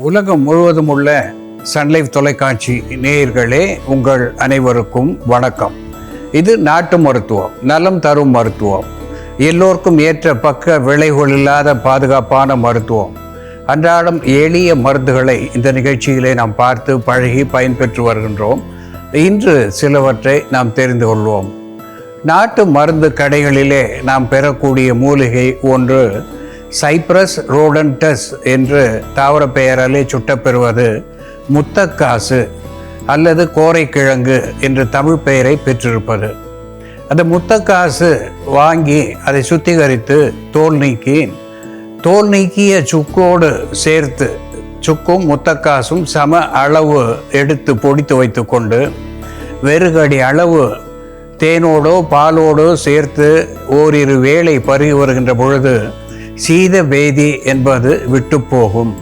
உலகம் முழுவதும் உள்ள சன்லைஃப் தொலைக்காட்சி நேயர்களே உங்கள் அனைவருக்கும் வணக்கம். இது நாட்டு மருத்துவம் நலம் தரும் மருத்துவம். எல்லோருக்கும் ஏற்ற பக்க விளைவுகள் இல்லாத பாதுகாப்பான மருத்துவம். அன்றாடம் எளிய மருந்துகளை இந்த நிகழ்ச்சியிலே நாம் பார்த்து பழகி பயன்பெற்று வருகின்றோம். இன்று சிலவற்றை நாம் தெரிந்து கொள்வோம். நாட்டு மருந்து கடைகளிலே நாம் பெறக்கூடிய மூலிகை ஒன்று சைப்ரஸ் ரோடன்டஸ் என்று தாவர பெயராலே சுட்டப்பெறுவது முத்தக்காசு அல்லது கோரைக்கிழங்கு என்று தமிழ் பெயரை பெற்றிருப்பது. அந்த முத்தக்காசு வாங்கி அதை சுத்திகரித்து தோல் நீக்கி தோல் நீக்கிய சுக்கோடு சேர்த்து சுக்கும் முத்தக்காசும் சம அளவு எடுத்து பொடித்து வைத்துக்கொண்டு வெறுகடி அளவு தேனோடோ பாலோடோ சேர்த்து ஓரிரு வேளை பருகி வருகின்ற பொழுது சீத வேதி என்பது விட்டு போகும்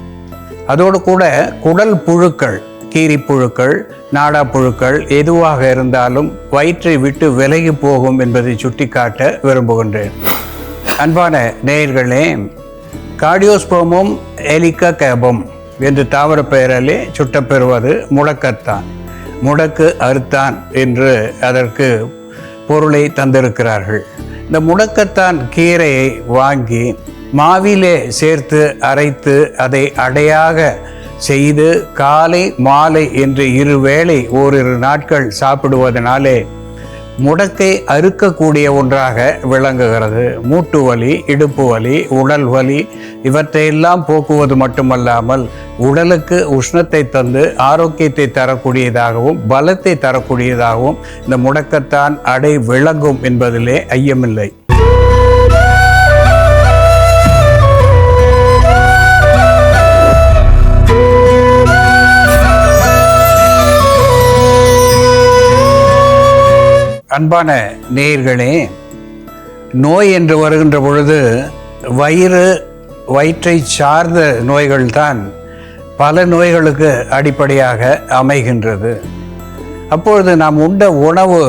அதோடு கூட குடல் புழுக்கள் கீரிப்புழுக்கள் நாடா புழுக்கள் எதுவாக இருந்தாலும் வயிற்றை விட்டு விலகி போகும் என்பதை சுட்டிக்காட்ட விரும்புகின்றேன். அன்பான நேயர்களே கார்டியோஸ்போமும் எலிக்கா கேபம் என்று தாவர பெயராலே சுட்டப்பெறுவது முடக்கத்தான். முடக்கு அறுத்தான் என்று அதற்கு பொருளை தந்திருக்கிறார்கள். இந்த முடக்கத்தான் கீரையை வாங்கி மாவிலே சேர்த்து அரைத்து அதை அடையாக செய்து காலை மாலை என்று இரு வேளை ஓரிரு நாட்கள் சாப்பிடுவதனாலே முடக்கை அறுக்கக்கூடிய ஒன்றாக விளங்குகிறது. மூட்டு வலி இடுப்பு வலி உடல் வலி இவற்றையெல்லாம் போக்குவது மட்டுமல்லாமல் உடலுக்கு உஷ்ணத்தை தந்து ஆரோக்கியத்தை தரக்கூடியதாகவும் பலத்தை தரக்கூடியதாகவும் இந்த முடக்கத்தான் அடை விளங்கும் என்பதிலே ஐயமில்லை. அன்பான நேயர்களே நோய் என்று வருகின்ற பொழுது வயிறு வயிற்றை சார்ந்த நோய்கள்தான் பல நோய்களுக்கு அடிப்படையாக அமைகின்றது. அப்பொழுது நாம் உண்ட உணவு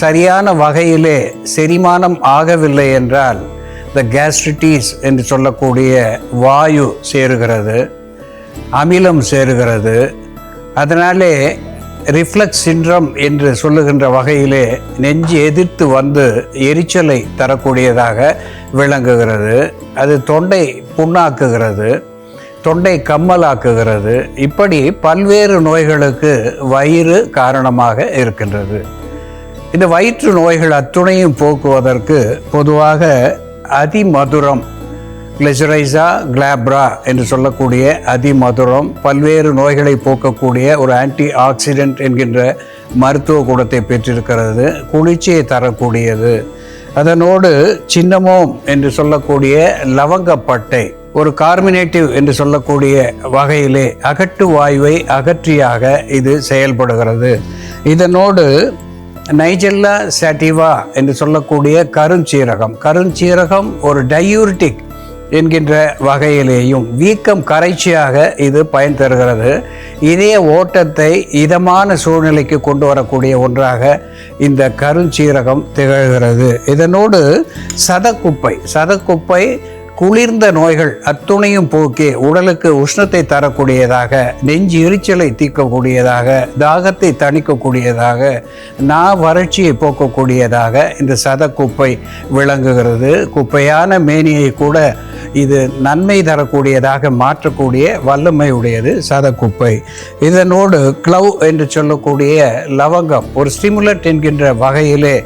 சரியான வகையிலே செரிமானம் ஆகவில்லை என்றால் இந்த கேஸ்ட்ரிட்டிஸ் என்று சொல்லக்கூடிய வாயு சேருகிறது அமிலம் சேருகிறது. அதனாலே ரிஃப்ளக்ஸ் சின்ரம் என்று சொல்லுகின்ற வகையிலே நெஞ்சு எதிர்த்து வந்து எரிச்சலை தரக்கூடியதாக விளங்குகிறது. அது தொண்டை புண்ணாக்குகிறது தொண்டை கம்மலாக்குகிறது. இப்படி பல்வேறு நோய்களுக்கு வயிறு காரணமாக இருக்கின்றது. இந்த வயிற்று நோய்கள் அத்துணையும் போக்குவதற்கு பொதுவாக அதிமதுரம் கிளெசரைசா கிளாப்ரா என்று சொல்லக்கூடிய அதிமதுரம் பல்வேறு நோய்களை போக்கக்கூடிய ஒரு ஆன்டி ஆக்சிடென்ட் என்கின்ற மருத்துவ குணத்தை பெற்றிருக்கிறது குளிர்ச்சியை தரக்கூடியது. அதனோடு சின்னமோம் என்று சொல்லக்கூடிய லவங்கப்பட்டை ஒரு கார்மினேட்டிவ் என்று சொல்லக்கூடிய வகையிலே அகட்டு வாயுவை அகற்றியாக இது செயல்படுகிறது. இதனோடு நைஜெல்லா சாட்டிவா என்று சொல்லக்கூடிய கருஞ்சீரகம் கருஞ்சீரகம் ஒரு டயூரிட்டிக் என்கின்ற வகையிலேயும் வீக்கம் கரைச்சியாக இது பயன் தருகிறது. இதய ஓட்டத்தை இதமான சூழ்நிலைக்கு கொண்டு வரக்கூடிய ஒன்றாக இந்த கருஞ்சீரகம் திகழ்கிறது. இதனோடு சதக்குப்பை சதக்குப்பை குளிர்ந்த நோய்கள் அத்துணையும் போக்கி உடலுக்கு உஷ்ணத்தை தரக்கூடியதாக நெஞ்சு எரிச்சலை தீர்க்கக்கூடியதாக தாகத்தை தணிக்கக்கூடியதாக நா வறட்சியை போக்கக்கூடியதாக இந்த சதக்குப்பை விளங்குகிறது. குப்பையான மேனியை கூட இது நன்மை தரக்கூடியதாக மாற்றக்கூடிய வல்லமை உடையது சதக்குப்பை. இதனோடு க்ளவ் என்று சொல்லக்கூடிய லவங்கம் ஒரு ஸ்டிமுலட் என்கின்ற வகையிலே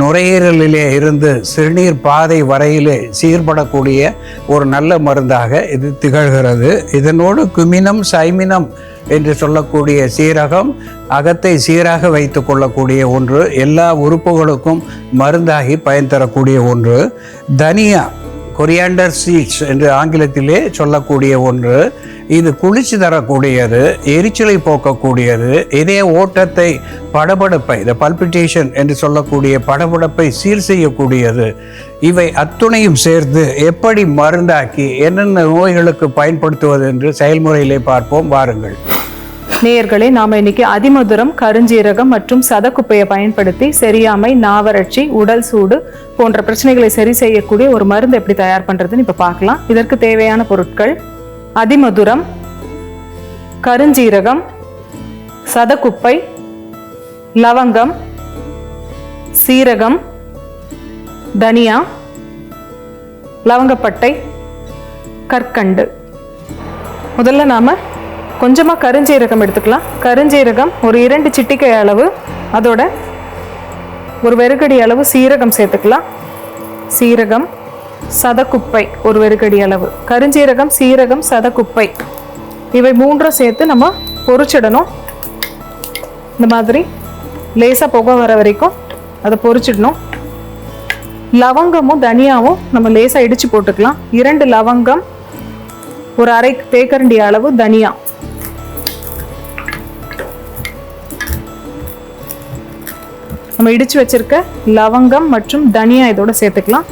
நுரையீரலிலே இருந்து சிறுநீர் பாதை வரையிலே சீர்படக்கூடிய ஒரு நல்ல மருந்தாக இது திகழ்கிறது. இதனோடு குமினம் சைமினம் என்று சொல்லக்கூடிய சீரகம் அகத்தை சீராக வைத்து கொள்ளக்கூடிய ஒன்று எல்லா உறுப்புகளுக்கும் மருந்தாகி பயன் தரக்கூடிய ஒன்று தனியா கொரியாண்டர் சீட்ஸ் என்று ஆங்கிலத்திலே சொல்லக்கூடிய ஒன்று இது குளிர்ச்சி தரக்கூடியது எரிச்சலை போக்கக்கூடியது இதய ஓட்டத்தை படபடப்பை இந்த பல்பிட்டேஷன் என்று சொல்லக்கூடிய படபடப்பை சீர் செய்யக்கூடியது. இவை அத்துணையும் சேர்த்து எப்படி மருந்தாக்கி என்னென்ன நோய்களுக்கு பயன்படுத்துவது என்று செயல்முறையிலே பார்ப்போம் வாருங்கள். நேயர்களே நாம இன்னைக்கு அதிமதுரம் கருஞ்சீரகம் மற்றும் சதக்குப்பையை பயன்படுத்தி சரியாமை நாவறட்சி உடல் சூடு போன்ற பிரச்சனைகளை சரி செய்யக்கூடிய ஒரு மருந்து எப்படி தயார் பண்றதுன்னு இப்ப பார்க்கலாம். இதற்கு தேவையான பொருட்கள் அதிமதுரம் கருஞ்சீரகம் சதக்குப்பை லவங்கம் சீரகம் தனியா லவங்கப்பட்டை கற்கண்டு. முதல்ல நாம் கொஞ்சமாக கருஞ்சீரகம் எடுத்துக்கலாம். கருஞ்சீரகம் ஒரு இரண்டு சிட்டிக்கை அளவு அதோட ஒரு வெறுகடி அளவு சீரகம் சேர்த்துக்கலாம். சீரகம் சதக்குப்பை ஒரு வெறுக்கடி அளவு. கருஞ்சீரகம் சீரகம் சதக்குப்பை. இவை மூன்றும் சேர்த்து நம்ம பொரிச்சிடணும் இந்த மாதிரி லேசாக புகை வர வரைக்கும் அதை பொரிச்சிடணும் லவங்கமும் தனியாவும் நம்ம லேசாக இடித்து போட்டுக்கலாம். இரண்டு லவங்கம் ஒரு அரை தேக்கரண்டி அளவு தனியா. நம்ம இடிச்சு வச்சிருக்க லவங்கம் மற்றும் தனியா இதோட சேர்த்துக்கலாம்.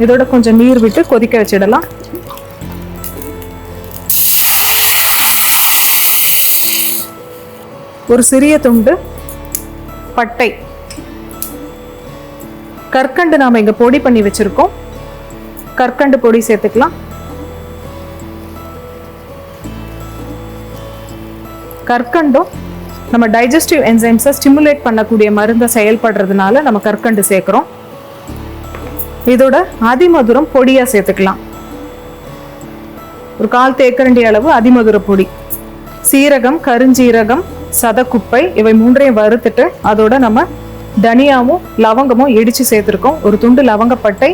இதோட கொஞ்சம் நீர் விட்டு கொதிக்க வச்சிடலாம். ஒரு சிறிய துண்டு பட்டை. கற்கண்டு நாம இங்க பொடி பண்ணி வச்சிருக்கோம். கற்கண்டு பொடி சேர்த்துக்கலாம். கற்கண்டும் நம்ம டைஜஸ்டிவ் என்சைம்ஸை ஸ்டிமுலேட் பண்ணக்கூடிய மருந்தை செயல்படுறதுனால நம்ம கற்கண்டு சேர்க்குறோம். இதோட அதிமதுரம் பொடியாக சேர்த்துக்கலாம். ஒரு கால் தேக்கரண்டி அளவு அதிமதுர பொடி. சீரகம் கருஞ்சீரகம் சதக்குப்பை இவை மூன்றையும் வறுத்துட்டு அதோட நம்ம தனியாவும் லவங்கமும் இடிச்சு சேர்த்துருக்கோம். ஒரு துண்டு லவங்கப்பட்டை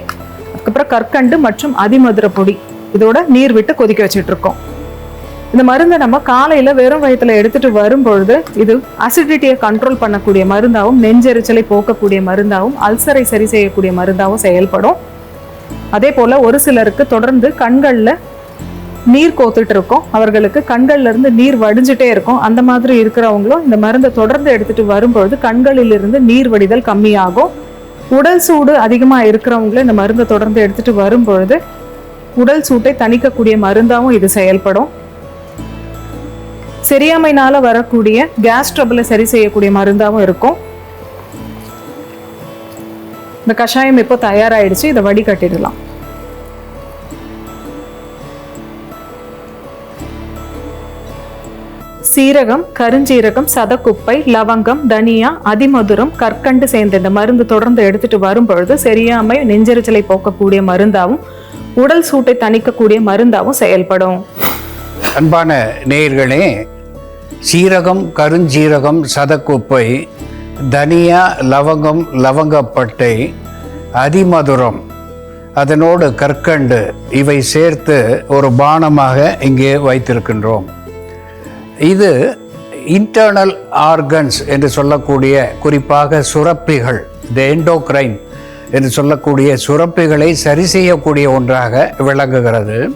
அதுக்கப்புறம் கற்கண்டு மற்றும் அதிமதுர பொடி. இதோட நீர் விட்டு கொதிக்க வச்சுட்டு இருக்கோம் இந்த மருந்தை நம்ம காலையில் வெறும் வயிற்றுல எடுத்துகிட்டு வரும்பொழுது இது அசிடிட்டியை கண்ட்ரோல் பண்ணக்கூடிய மருந்தாகவும் நெஞ்செரிச்சலை போக்கக்கூடிய மருந்தாகவும் அல்சரை சரி செய்யக்கூடிய மருந்தாகவும் செயல்படும். அதே போல் ஒரு சிலருக்கு தொடர்ந்து கண்களில் நீர் கோத்துட்டு இருக்கும். அவர்களுக்கு கண்கள்லேருந்து நீர் வடிஞ்சிட்டே இருக்கும். அந்த மாதிரி இருக்கிறவங்களும் இந்த மருந்தை தொடர்ந்து எடுத்துகிட்டு வரும்பொழுது கண்களில் இருந்து நீர் வடிதல் கம்மியாகும். உடல் சூடு அதிகமாக இருக்கிறவங்களும் இந்த மருந்தை தொடர்ந்து எடுத்துகிட்டு வரும்பொழுது உடல் சூட்டை தணிக்கக்கூடிய மருந்தாகவும் இது செயல்படும். செரியாமைனால வரக்கூடிய கேஸ் ட்ரபிளை சரி செய்யக்கூடிய மருந்தாகவும் இருக்கும். இந்த கஷாயம் இப்போ தயாராகிடுச்சு இதை வடிகட்டிடலாம் சீரகம் கருஞ்சீரகம் சதக்குப்பை லவங்கம் தனியா அதிமதுரம் கற்கண்டு சேர்ந்த இந்த மருந்து தொடர்ந்து எடுத்துட்டு வரும்பொழுது சரியாமை நெஞ்செரிச்சலை போக்கக்கூடிய மருந்தாகவும் உடல் சூட்டை தணிக்கக்கூடிய மருந்தாகவும் செயல்படும். அன்பான நேயர்களே சீரகம் கருஞ்சீரகம் சதக்குப்பை தனியா லவங்கம் லவங்கப்பட்டை அதிமதுரம். அதனோடு கற்கண்டு. இவை சேர்த்து ஒரு பானமாக இங்கே வைத்திருக்கின்றோம். இது இன்டர்னல் ஆர்கன்ஸ் என்று சொல்லக்கூடிய குறிப்பாக சுரப்பிகள் த எண்டோக்ரைன் என்று சொல்லக்கூடிய சுரப்பிகளை சரி செய்யக்கூடிய ஒன்றாக விளங்குகிறது.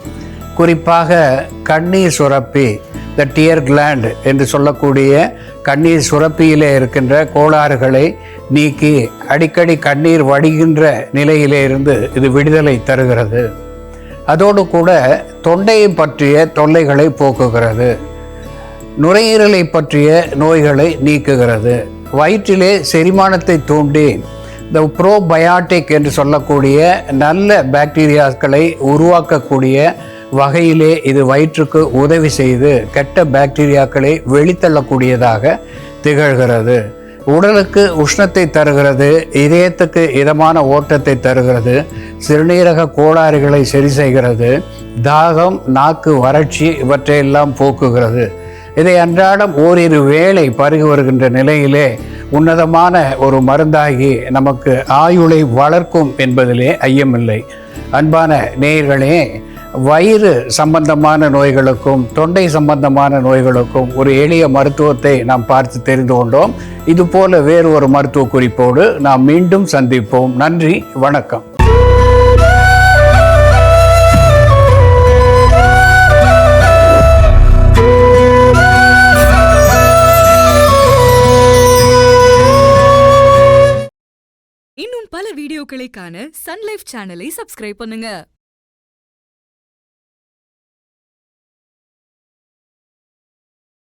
குறிப்பாக கண்ணீர் சுரப்பி த டியர் கிளாண்ட் என்று சொல்லக்கூடிய கண்ணீர் சுரப்பியிலே இருக்கின்ற கோளாறுகளை நீக்கி அடிக்கடி கண்ணீர் வடிகின்ற நிலையிலே இருந்து இது விடுதலை தருகிறது. அதோடு கூட தொண்டையை பற்றிய தொல்லைகளை போக்குகிறது. நுரையீரலை பற்றிய நோய்களை நீக்குகிறது. வயிற்றிலே செரிமானத்தை தூண்டி இந்த ப்ரோபயாட்டிக் என்று சொல்லக்கூடிய நல்ல பாக்டீரியாக்களை உருவாக்கக்கூடிய வகையிலே இது வயிற்றுக்கு உதவி செய்து கெட்ட பாக்டீரியாக்களை வெளித்தள்ளக்கூடியதாக திகழ்கிறது. உடலுக்கு உஷ்ணத்தை தருகிறது இதயத்துக்கு இதமான ஓட்டத்தை தருகிறது சிறுநீரக கோளாறுகளை சரி செய்கிறது தாகம் நாக்கு வறட்சி இவற்றையெல்லாம் போக்குகிறது. இதை அன்றாடம் ஓரிரு வேளை பருகி வருகின்ற நிலையிலே உன்னதமான ஒரு மருந்தாகி நமக்கு ஆயுளை வளர்க்கும் என்பதிலே ஐயமில்லை. அன்பான நேயர்களே வயிறு சம்பந்தமான நோய்களுக்கும் தொண்டை சம்பந்தமான நோய்களுக்கும் ஒரு எளிய மருத்துவத்தை நாம் பார்த்து தெரிந்து கொண்டோம். இது போல வேறு ஒரு மருத்துவ குறிப்போடு நாம் மீண்டும் சந்திப்போம். நன்றி வணக்கம். இன்னும் பல வீடியோக்களை காண சன்லைஃப் சேனலை சப்ஸ்கிரைப் பண்ணுங்க.